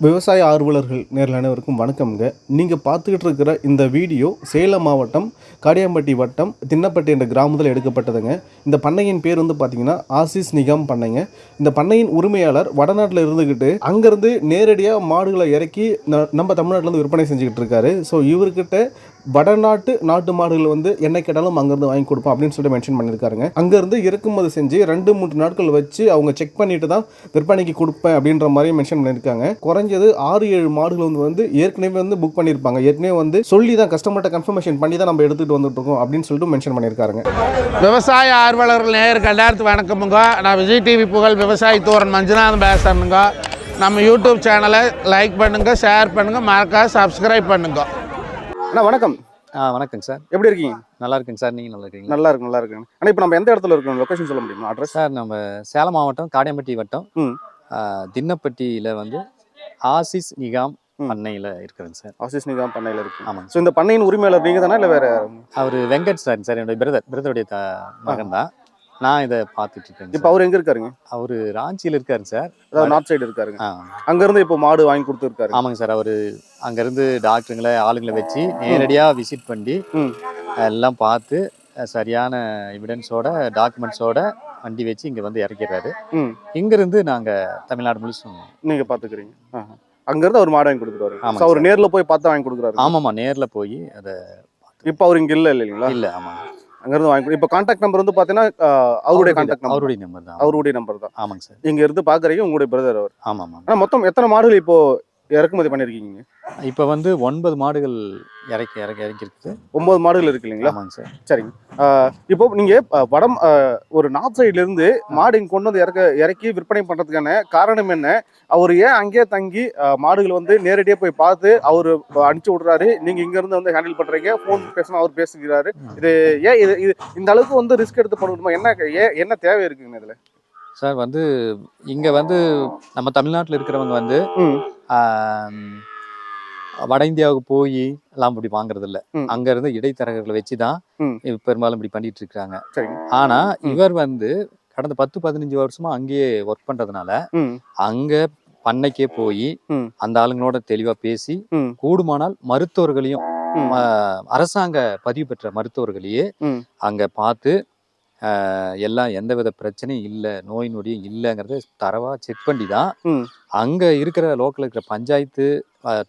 விவசாய ஆர்வலர்கள் நேரில் அனைவருக்கும் வணக்கம்ங்க. நீங்கள் பார்த்துக்கிட்டு இருக்கிற இந்த வீடியோ சேலம் மாவட்டம் காடியாம்பட்டி வட்டம் தின்னப்பட்டி என்ற கிராமத்தில் எடுக்கப்பட்டதுங்க. இந்த பண்ணையின் பேர் வந்து பார்த்தீங்கன்னா ஆசிஸ் நிகாம் பண்ணைங்க. இந்த பண்ணையின் உரிமையாளர் வடநாட்டில் இருந்துக்கிட்டு அங்கேருந்து நேரடியாக மாடுகளை இறக்கி ந- நம்ம தமிழ்நாட்டிலேருந்து விற்பனை செஞ்சுக்கிட்டு இருக்காரு ஸோ இவர்கிட்ட வடநாட்டு நாட்டு மாடுகள் வந்து என்ன கேட்டாலும் அங்கேருந்து வாங்கி கொடுப்போம் அப்படின்னு சொல்லிட்டு மென்ஷன் பண்ணியிருக்காருங்க. அங்கேருந்து இறக்குமதி செஞ்சு ரெண்டு மூன்று நாட்கள் வச்சு அவங்க செக் பண்ணிட்டு தான் விற்பனைக்கு கொடுப்பேன் அப்படின்ற மாதிரி மென்ஷன் பண்ணியிருக்காங்க. குறைஞ்சது ஆறு ஏழு மாடுகள் வந்து வந்து ஏற்கனவே வந்து புக் பண்ணியிருப்பாங்க. ஏற்கனவே வந்து சொல்லி தான் கஸ்டமர்கிட்ட கன்ஃபர்மேஷன் பண்ணி தான் நம்ம எடுத்துகிட்டு வந்துட்டு இருக்கோம் அப்படின்னு சொல்லிட்டு மென்ஷன் பண்ணியிருக்காருங்க. விவசாய ஆர்வலர்கள் நேயருக்கு எல்லாத்துக்கும் வணக்கமுங்க. நான் விஜய் டிவி புகழ் விவசாயி தோரன் மஞ்சுநாதன் பேசுறேனுங்க. நம்ம யூடியூப் சேனலை லைக் பண்ணுங்க ஷேர் பண்ணுங்க மறக்காம சப்ஸ்கிரைப் பண்ணுங்க. அண்ணா வணக்கம். ஆ வணக்கங்க சார். எப்படி இருக்கீங்க? நல்லா இருக்குங்க சார். நீங்கள் நல்லா இருக்கீங்களா? நல்லா இருக்கு நல்லா இருக்கு. ஆனால் இப்போ நம்ம எந்த இடத்துல இருக்கோம் லொக்கேஷன் சொல்ல முடியுமா? அட்ரஸ் சார் நம்ம சேலம் மாவட்டம் காடையம்பட்டி வட்டம். தின்னப்பட்டியில் வந்து ஆசிஸ் நிகாம். பண்ணையில் இருக்கிறேங்க சார். ஆசிஸ் நிகாம் பண்ணையில் இருக்கு. ஆமாங்க ஸோ இந்த பண்ணையின் உரிமையாளர் நீங்கள் தானே இல்லை வேற அவர் வெங்கட் சார் சார் என்னுடைய பிரதர் பிரதருடைய மகன் தான் நான் இதை பார்த்துட்டு இருக்கேங்க இப்போ அவர் எங்கே இருக்காருங்க? அவர் ராஞ்சியில் இருக்காருங்க சார். அதாவது நார்த் சைடு இருக்காருங்க. அங்கேருந்து இப்போ மாடு வாங்கி கொடுத்துருக்காரு ஆமாங்க சார். அவர் அங்கேருந்து டாக்டருங்களை ஆளுங்களை வச்சு நேரடியாக விசிட் பண்ணி. எல்லாம் பார்த்து சரியான எவிடன்ஸோட டாக்குமெண்ட்ஸோட வண்டி வச்சு இங்கே வந்து இறக்கிறாரு இங்கேருந்து நாங்கள் தமிழ்நாடு முழுசும் நீங்க பாத்துக்கிறீங்க அங்கிருந்து அவர் மாடு வாங்கி கொடுத்துருவாரு So, அவர் நேர்ல போய் பார்த்து வாங்கி கொடுக்குறாரு. ஆமாம்மா. நேரில் போய் அதை இப்போ அவர் இங்க இல்ல இல்லைங்களா? இல்லை ஆமாம். அங்கிருந்து வாங்கி கொடு- இப்போ கான்டாக்ட் நம்பர் வந்து பாத்தீங்கன்னா ஆஹ், அவருடைய கான்டாக்ட் நம்பர் அவருடைய நம்பர் தான். அவருடைய நம்பர் தான். ஆமாங்க சார். இங்க இருந்து பாக்குறீங்க உங்களுடைய பிரதர் அவர். ஆமாம் ஆமாம். ஆனா மொத்தம் எத்தனை மாடுகள் இப்போ இறக்குமதி பண்ணிருக்கீங்க. இப்போ வந்து ஒன்பது மாடுகள் இறக்கி இறக்கி இறக்கிருக்குது ஒன்பது மாடுகள் இருக்கு இல்லைங்களா? ஆமாங்க சார். சரிங்க. இப்போ நீங்க ஆஹ், வடம் ஒரு நார்த் சைடுல இருந்து மாடு இங்க கொண்டு வந்து இறக்க இறக்கி விற்பனை பண்றதுக்கான காரணம் என்ன? அவர் ஏன் அங்கேயே தங்கி மாடுகள் வந்து நேரடியாக போய் பார்த்து அவர் அனுப்பிச்சு விடுறாரு? நீங்க இங்க இருந்து வந்து ஹேண்டில் பண்றீங்க. ஃபோன் பேசணும் அவர் பேசுகிறாரு இது ஏன் இது இது இந்த அளவுக்கு வந்து ரிஸ்க் எடுத்து பண்ணணுமா என்ன ஏன் என்ன தேவை இருக்குங்க இதுல? சார் வந்து இங்கே வந்து நம்ம தமிழ்நாட்டில் இருக்கிறவங்க வந்து வட இந்தியாவுக்கு போய் எல்லாம் இப்படி வாங்குறது இல்ல. அங்க இருந்து இடைத்தரகர்களை வச்சு தான் ம். பெரும்பாலும் இப்படி பண்ணிட்டு இருக்காங்க ஆனா. இவர் வந்து கடந்த பத்து பதினஞ்சு வருஷமா அங்கேயே ஒர்க் பண்றதுனால அங்க பண்ணைக்கே போய். அந்த ஆளுங்களோட தெளிவா பேசி கூடுமானால் மருத்துவர்களையும் அரசாங்க பதிவு பெற்ற மருத்துவர்களையே. அங்க பார்த்து எல்லாம் எந்தவித பிரச்சனையும் இல்லை நோய் நொடியும் இல்லைங்கிறத தரவா செக் பண்ணி தான். அங்க இருக்கிற லோக்கல் இருக்கிற பஞ்சாயத்து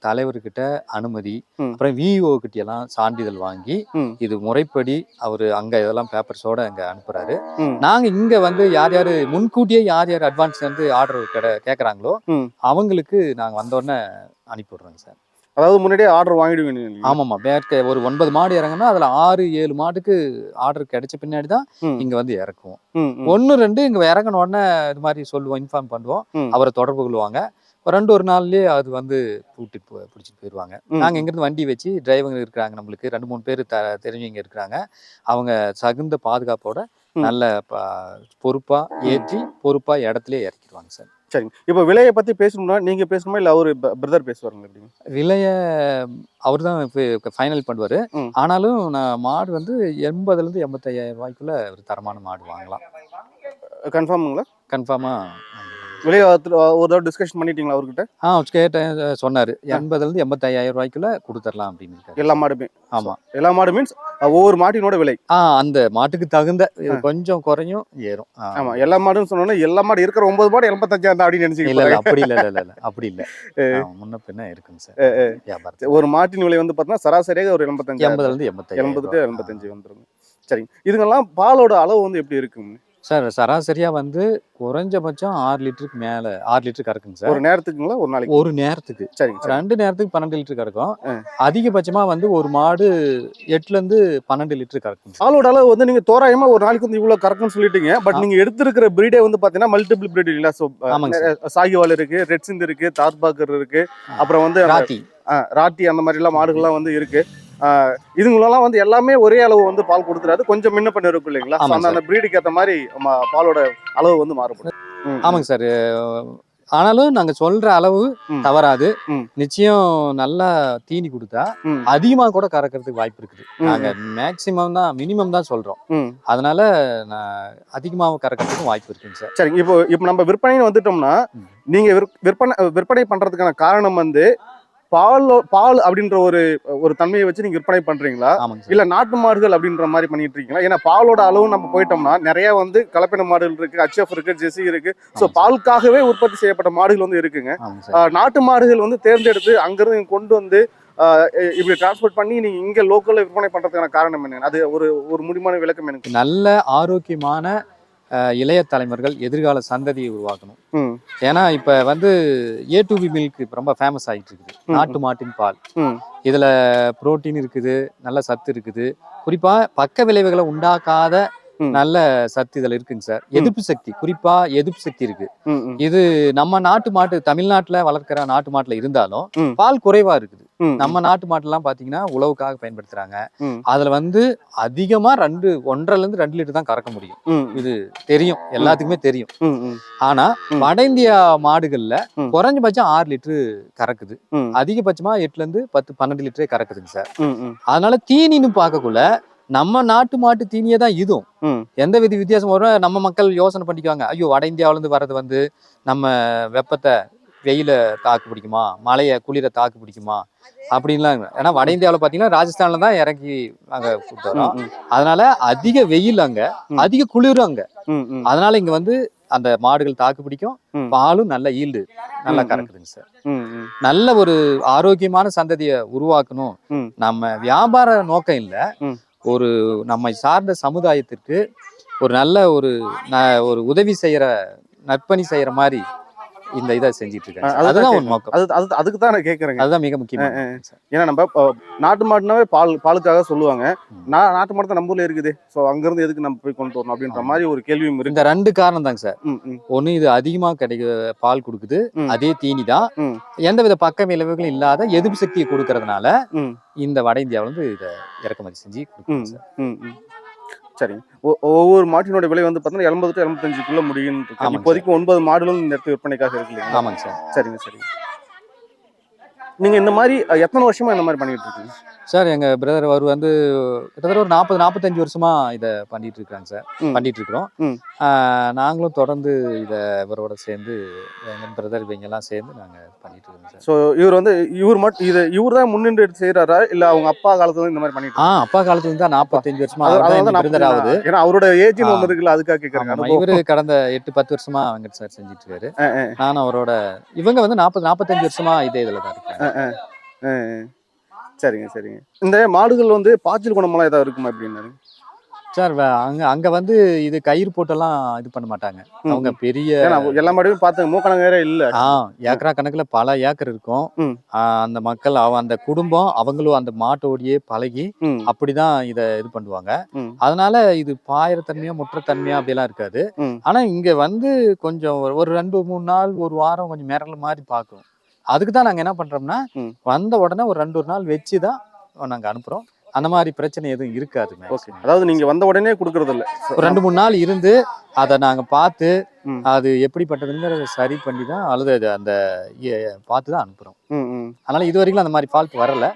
தலைவர்கிட்ட அனுமதி. அப்புறம் விஇஓ கிட்ட எல்லாம் சான்றிதழ் வாங்கி. இது முறைப்படி அவரு அங்க இதெல்லாம் பேப்பர்ஸோட அங்க அனுப்புறாரு. நாங்க இங்க வந்து யார் யாரு முன்கூட்டியே யார் யார் அட்வான்ஸ் வந்து ஆர்டர் கடை கேக்குறாங்களோ ம். அவங்களுக்கு நாங்க வந்த உடனே அனுப்பி விடுறோங்க சார் அதாவது முன்னாடியே ஆர்டர் வாங்கிடுவீங்க. ஆமாம்மா வேர்க்க ஒரு ஒன்பது மாடு இறங்குனா அதுல ஆறு ஏழு மாட்டுக்கு ஆர்டர் கிடைச்ச பின்னாடி தான். இங்க வந்து இறக்குவோம். ஒன்னு ரெண்டு இங்க இறங்கின உடனே இது மாதிரி சொல்லுவோம் இன்ஃபார்ம் பண்ணுவோம். அவரை தொடர்பு கொள்வாங்க ரெண்டு ஒரு நாள்லயே அது வந்து கூட்டிட்டு பிடிச்சிட்டு போயிடுவாங்க. நாங்க இங்கிருந்து வண்டி வச்சு டிரைவங்க இருக்கிறாங்க நம்மளுக்கு ரெண்டு மூணு பேர் த தெரிஞ்சவங்க இருக்கிறாங்க அவங்க தகுந்த பாதுகாப்போட. நல்ல பொறுப்பா ஏற்றி பொறுப்பா இடத்துலயே இறக்கிடுவாங்க சார். சரிங்க. இப்போ விலையை பத்தி பேசணும்னா நீங்க பேசணுமா? இல்ல அவரு பிரதர் பேசுவாருங்க எப்படிங்க விலைய அவர் தான் ஃபைனல் பண்ணுவாரு. ஆனாலும் நான் மாடு வந்து எண்பதுல இருந்து எண்பத்தையாயிரம் ரூபாய்க்குள்ள ஒரு தரமான மாடு வாங்கலாம். கன்ஃபார்முங்களா கன்ஃபார்மா விலையை ஒரு தடவை டிஸ்கஷன் பண்ணிட்டீங்களா அவர்கிட்ட? ஆ கேட்டேன் சொன்னாரு. எண்பதுல இருந்து எண்பத்தையாயிரம் ரூபாய்க்குள்ள கொடுத்துடலாம் அப்படின்னு. எல்லா மாடுமே. ஆமா. எல்லா மாடு மீன்ஸ் ஒவ்வொரு மாட்டினோட விலை. ஆ அந்த மாட்டுக்கு தகுந்த கொஞ்சம் குறையும் ஏறும். ஆ. ஆமா எல்லா மாடுன்னு சொன்னோன்னா எல்லா மாடு இருக்கிற ஒன்பது மாடு எண்பத்தஞ்சாயிரம் அப்படின்னு நினைச்சுக்கிட்டு அப்படி இல்ல இல்ல இல்ல அப்படி இல்ல. முன்ன பின்ன இருக்குங்க சார். ஒரு மாட்டின் விலை வந்து பார்த்தீங்கன்னா சராசரியாக ஒரு எண்பத்தஞ்சு எண்பதுல இருந்து எண்பத்தையாயிரம் எண்பது டு. எண்பத்தஞ்சு வந்துருங்க. சரிங்க. இதுங்கெல்லாம் பாலோட அளவு வந்து எப்படி இருக்குங்க? சார் சராசரியா வந்து குறைஞ்சபட்சம் ஆறு லிட்டருக்கு மேல ஆறு லிட்டர் கறக்குங்க சார். ஒரு நேரத்துக்குங்களா ஒரு நாளைக்கு? ஒரு நேரத்துக்கு. சரிங்க சரி ரெண்டு நேரத்துக்கு பன்னெண்டு லிட்டர் கறக்கும். ஆ. அதிகபட்சமா வந்து ஒரு மாடு எட்டுல இருந்து பன்னெண்டு லிட்டர் கறக்கும். பாலோட அளவு வந்து நீங்க தோராயமா ஒரு நாளைக்கு வந்து இவ்வளவு கறக்கும்னு சொல்லிட்டீங்க. But ah. நீங்க எடுத்திருக்கிற பிரீடே வந்து பாத்தீங்கன்னா மல்டிபிள் பிரீட் இல்ல. ஸோ சாகிவால் இருக்கு ரெட் சிந்த் இருக்கு தார்பாக்கர் இருக்கு அப்புறம் வந்து ராத்தி ராட்டி. அந்த மாதிரி எல்லாம் மாடுகள்லாம் வந்து இருக்கு. ஆ, இதுங்களெல்லாம் வந்து எல்லாமே ஒரே அளவு வந்து பால் கொடுத்துறாது. கொஞ்சம் முன்ன பண்ணி இருக்கும் இல்லைங்களா? அந்த அந்த பிரீடுக்கு ஏற்ற மாதிரி பாலோட அளவு வந்து மாறுபடும். ஆமாங்க சார். ஆனாலும் நாங்க சொல்ற அளவு. தவறாது. நிச்சயம் நல்லா தீனி கொடுத்தா. அதிகமா கூட கறக்கிறதுக்கு வாய்ப்பு இருக்குது. நாங்க மேக்சிமம் தான் மினிமம் தான் சொல்றோம். அதனால அதிகமாக கறக்கிறதுக்கும் வாய்ப்பு இருக்குங்க சார். சரிங்க. இப்போ இப்போ நம்ம விற்பனைன்னு வந்துட்டோம்னா. நீங்க விற்- விற்பனை விற்பனை பண்றதுக்கான காரணம் வந்து பால் பால் அப்படின்ற ஒரு ஒரு தன்மையை வச்சு நீங்க விற்பனை பண்றீங்களா? இல்ல நாட்டு மாடுகள் அப்படின்ற மாதிரி பண்ணிட்டு இருக்கீங்களா ஏன்னா பாலோட அளவு நம்ம போயிட்டோம்னா நிறைய வந்து கலப்பின மாடுகள் இருக்கு ஹச்எஃப் இருக்கு ஜெர்சி இருக்கு. ஸோ பாலுக்காகவே உற்பத்தி செய்யப்பட்ட மாடுகள் வந்து இருக்குங்க. நாட்டு மாடுகள் வந்து தேர்ந்தெடுத்து அங்கிருந்து கொண்டு வந்து இப்படி டிரான்ஸ்போர்ட் பண்ணி நீங்க இங்க லோக்கல்ல விற்பனை பண்றதுக்கான காரணம் என்ன அது ஒரு ஒரு முடிமான விளக்கம் எனக்கு. நல்ல ஆரோக்கியமான இளைய தலைமுறைகள் எதிர்கால சந்ததியை உருவாக்கணும். ஏன்னா இப்ப வந்து ஏ டு பி மில்க் இப்ப ரொம்ப ஃபேமஸ் ஆகிட்டு இருக்குது. நாட்டு மாட்டின் பால். இதுல புரோட்டீன் இருக்குது நல்ல சத்து இருக்குது. குறிப்பா பக்க விளைவுகளை உண்டாக்காத. நல்ல சத்து இதுல இருக்குங்க சார். எதிர்ப்பு சக்தி குறிப்பா எதிர்ப்பு சக்தி இருக்கு. இது நம்ம நாட்டு மாட்டு தமிழ்நாட்டுல வளர்க்கிற நாட்டு மாட்டுல இருந்தாலும். பால் குறைவா இருக்குது. நம்ம நாட்டு மாட்டுலாம் பாத்தீங்கன்னா உழவுக்காக பயன்படுத்துறாங்க. அதுல வந்து அதிகமா ரெண்டு ஒன்றரைல இருந்து ரெண்டு லிட்டர் தான் கறக்க முடியும். இது தெரியும். எல்லாத்துக்குமே தெரியும். ஆனா. வட இந்தியா மாடுகள்ல. குறைஞ்சபட்சம் ஆறு லிட்டரு கறக்குது. அதிகபட்சமா எட்டுல இருந்து பத்து பன்னெண்டு லிட்டரே கறக்குதுங்க சார். அதனால தீனின்னு பார்க்கக்குள்ள நம்ம நாட்டு மாட்டு தீனியே தான் இதுவும் எந்த வித வித்தியாசம் வரும். நம்ம மக்கள் யோசனை பண்ணிக்குவாங்க. ஐயோ வட இந்தியாவுல இருந்து வர்றது வந்து நம்ம வெப்பத்தை வெயில தாக்கு பிடிக்குமா? மழையை குளிர தாக்கு பிடிக்குமா? அப்படின்லாம் ஏன்னா வட இந்தியாவில் பார்த்தீங்கன்னா ராஜஸ்தான்ல தான் இறக்கி நாங்க கூப்பிட்டு வரோம். ம் அதனால அதிக வெயில் அங்க. அதிக குளிரும் அங்க. அதனால இங்க வந்து அந்த மாடுகள் தாக்கு பிடிக்கும். பாலும் நல்ல ஈல்டு நல்லா. கறக்குதுங்க சார். நல்ல ஒரு ஆரோக்கியமான சந்ததியை உருவாக்கணும். நம்ம வியாபார நோக்கம் இல்ல. ஒரு நம்மை சார்ந்த சமுதாயத்திற்கு ஒரு நல்ல ஒரு ந- ஒரு உதவி செய்கிற நற்பணி செய்கிற மாதிரி இந்த இதை செஞ்சிட்டு இருக்காங்க அதுதான் ஒரு. நோக்கம். அது அது அதுக்கு தான் நான் கேட்குறேங்க அதுதான் மிக முக்கியமான ஏன்னா நம்ம நாட்டு மாடுனாவே பால் பாலுக்காக சொல்லுவாங்க. நான் நாட்டு மாடு தான் நம்ம ஊர்ல இருக்குது. ஸோ அங்கிருந்து எதுக்கு நம்ம போய் கொண்டு வரணும் அப்படின்ற. மாதிரி ஒரு கேள்வியும் இருக்கு. இந்த ரெண்டு காரணம் தாங்க சார் ஒண்ணு இது அதிகமா கிடைக்க பால் கொடுக்குது. அதே தீனி தான். எந்தவித பக்க விளைவுகளும் இல்லாத எதிர்ப்பு சக்தியை கொடுக்கறதுனால இந்த வட இந்தியாவுல இருந்து இதை இறக்குமதி செஞ்சு கொடுக்குறாங்க சார். சரிங்க ஒவ்வொரு மாட்டினோட விலை வந்து பார்த்தீங்கன்னா எண்பது டு எண்பத்தஞ்சுக்குள்ள முடியும் ஆமாங்க இப்போதைக்கு ஒன்பது மாடுகளும் இந்த இடத்து விற்பனைக்காக இருக்கு இல்லைங்களா? ஆமாங்க சார். சரிங்க சரிங்க. நீங்க இந்த மாதிரி எத்தனை வருஷமா இந்த மாதிரி பண்ணிட்டு இருக்கீங்க? சார் எங்க பிரதர் அவர் வந்து கிட்டத்தட்ட ஒரு நாற்பது நாற்பத்தஞ்சு வருஷமா இதை பண்ணிட்டு இருக்காங்க சார். பண்ணிட்டு இருக்கிறோம். நாங்களும் தொடர்ந்து இதை இவரோட சேர்ந்து எங்க பிரதர் இவங்க எல்லாம் சேர்ந்து நாங்க பண்ணிட்டு இருக்கோம் சார். ஸோ இவர் வந்து இவர் மட்டும் இது இவர் தான் முன்னின்று எடுத்து செய்யறாரா இல்ல அவங்க அப்பா காலத்துல இந்த மாதிரி பண்ணிட்டு ஆ அப்பா காலத்துல இருந்து தான் நாற்பத்தஞ்சு வருஷமா பிரதர் ஆகுது. ஏன்னா அவரோட ஏஜ்னு ஆ. ஒன்று இருக்குல்ல அதுக்காக கேட்கறேங்க இவரு கடந்த எட்டு பத்து வருஷமா வெங்கட் சார் செஞ்சுட்டு இருக்காரு. நானும் அவரோட இவங்க வந்து நாற்பது நாற்பத்தஞ்சு வருஷமா இதே இதுல தான் இருக்காங்க. சரிங்க சரிங்க. இந்த மாடுகள் வந்து பாய்ச்சல் குணமெல்லாம் ஏதாவது இருக்குமா அப்படின்னாரு சார் அங்க அங்க வந்து இது கயிறு போட்டெல்லாம் இது பண்ண மாட்டாங்க. அவங்க. பெரிய எல்லா மாடுமே பார்த்தேன் மூக்கணங்க வேற இல்ல. ஏக்கரா கணக்குல பல ஏக்கர் இருக்கும். அந்த மக்கள் அவ அந்த குடும்பம் அவங்களும் அந்த மாட்டோடையே பழகி அப்படிதான் இத இது பண்ணுவாங்க. அதனால இது பாயிரத்தன்மையா முற்றத்தன்மையா அப்படியெல்லாம் இருக்காது. ஆனா இங்க வந்து கொஞ்சம் ஒரு- ஒரு ரெண்டு மூணு நாள் ஒரு வாரம் கொஞ்சம் மிரள் மாதிரி பார்க்கும். அதுக்கு தான் நாங்க என்ன பண்றோம்னா ம். வந்த உடனே ஒரு ரெண்டு ஒரு நாள் வச்சு தான் நாங்க அனுப்புறோம் அந்த மாதிரி பிரச்சனை எதுவும் இருக்காது ஓகே. அதாவது நீங்க வந்த உடனே கொடுக்கறது இல்ல ஒரு ரெண்டு மூணு நாள் இருந்து அதை நாங்க பார்த்து. அது எப்படிப்பட்டதுங்கிறத சரி பண்ணி தான் அல்லது அந்த பார்த்து தான் அனுப்புறோம். அதனால இது வரைக்கும் அந்த மாதிரி ஃபால்ட் வரல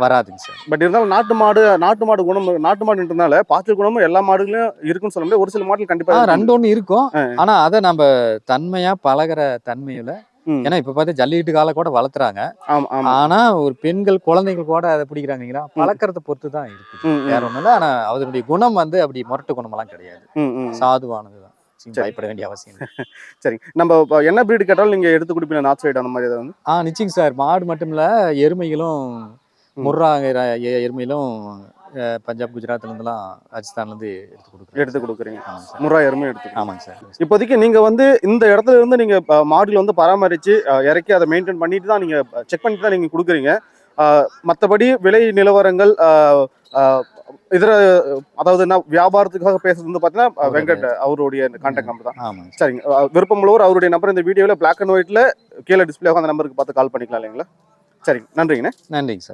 வராதுங்க சார் பட் இருந்தாலும் நாட்டு மாடு நாட்டு மாடு குணம் நாட்டு மாடுன்றதுனால பாய்ச்சல் குணமும் எல்லா மாடுகளும் இருக்குன்னு சொல்ல முடியாது ஒரு சில மாடுகள் கண்டிப்பா. ரெண்டு ஒன்று இருக்கும். ஆனா அதை நம்ம தன்மையா பழகுற தன்மையில. ஏன்னா இப்ப பார்த்தா ஜல்லிக்கட்டு கால கூட வளர்த்துறாங்க. ஆனா ஒரு பெண்கள் குழந்தைகள் கூட அதை பிடிக்கிறாங்களா பழக்கறத பொறுத்து தான் இருக்கு. வேற ஒண்ணும் இல்ல. ஆனா அதனுடைய குணம் வந்து அப்படி முரட்டு குணமெல்லாம் கிடையாது. ம், ம். சாதுவானதுதான். பயப்பட வேண்டிய அவசியம் இல்லை. சரி. நம்ம என்ன பிரீடு கேட்டாலும் நீங்க எடுத்து கொடுப்பீங்க நார்த் சைடு அந்த மாதிரி ஏதாவது? ஆ நிச்சயம் சார். மாடு மட்டும் இல்ல எருமைகளும் ம். முர்ராங்கிற எ- எருமைகளும் அஹ், பஞ்சாப் குஜராத்ல இருந்தெல்லாம் ராஜஸ்தான்ல இருந்து எடுத்து கொடுக்குறோம் எடுத்து கொடுக்குறீங்க சார். முறாயிரமே எடுத்து ஆமாங்க சார். இப்போதைக்கு நீங்க வந்து இந்த இடத்துல இருந்து நீங்க அஹ், மாடுல வந்து பராமரிச்சு அஹ், இறக்கி அதை மெயின்டைன் பண்ணிட்டு தான் நீங்க செக் பண்ணிட்டு தான் நீங்க கொடுக்குறீங்க. மத்தபடி விலை நிலவரங்கள் இதர அதாவது என்ன வியாபாரத்துக்காக பேசுறது வந்து பாத்தீங்கன்னா அஹ், வெங்கட் அவருடைய கான்டாக்ட் நம்பர் தான். சரிங்க. அஹ், விருப்பமுள்ளவர் அவருடைய நம்பர் இந்த வீடியோவில் பிளாக் அண்ட் ஒயிட்ல கீழே டிஸ்பிளே அந்த நம்பருக்கு பார்த்து கால் பண்ணிக்கலாம் இல்லைங்களா? சரிங்க. நன்றிங்கண்ணே. நன்றிங்க சார்.